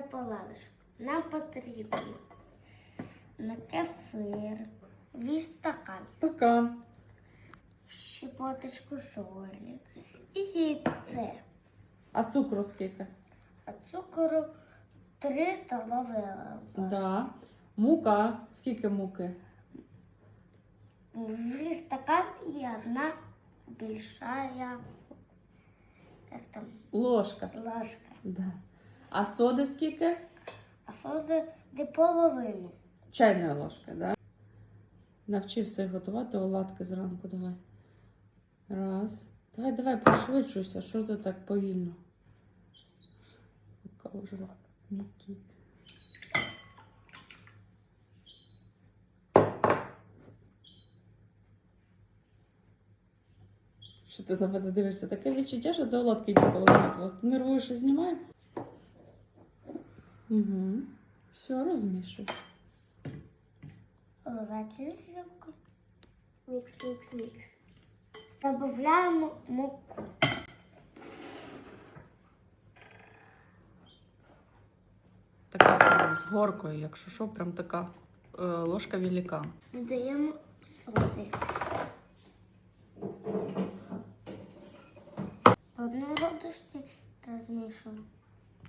поладиш. Нам потрібно на кефир, весь стакан, Стакан. щепоточку солі і яйце. А цукру скільки? А цукору 3 столові ложки. Да. Мука. Скільки муки? В стакан і одна большая как там, Ложка. ложка. Да. А соди скільки? А соди де половину. Чайна ложка, да? Навчився готувати оладки зранку, давай. Раз. Давай, давай, пришвидшуйся. Що ти так повільно? Вже. Що ти на мене дивишся? Таке відчуття, що до оладки ніколи не готувала. Ти нервуєш і знімаєш? Угу. Все, розмішуй. Зачерпку. Мікс, мікс, мікс. Добавляємо муку. Така прям з горкою, якщо що, прям така е, ложка велика. Додаємо соди. По одній ладошці розмішуємо.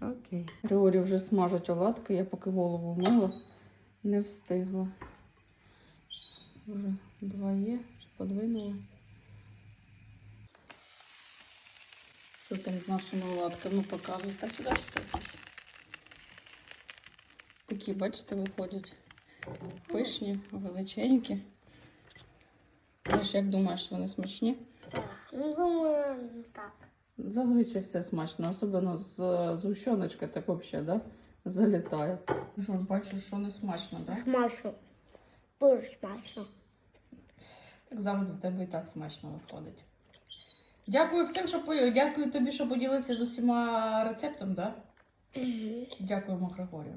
Окей. Григорій вже смажить оладки, я поки голову мила, не встигла. Вже два є, подвинула. Що там з нашими оладками показують? Так сюди штовхайся. Такі, бачите, виходять. Пишні, величенькі. Знаєш, як думаєш, вони смачні? Ну думаю, так. Зазвичай все смачно, особливо з згущеночка так взагалі, да? Залітає. Що ж, бачиш, що не смачно, да? Смачно. Дуже смачно. Так завжди у тебе і так смачно виходить. Дякую всім, що по... дякую тобі, що поділився з усіма рецептом, да? Угу. Дякуємо Григорію.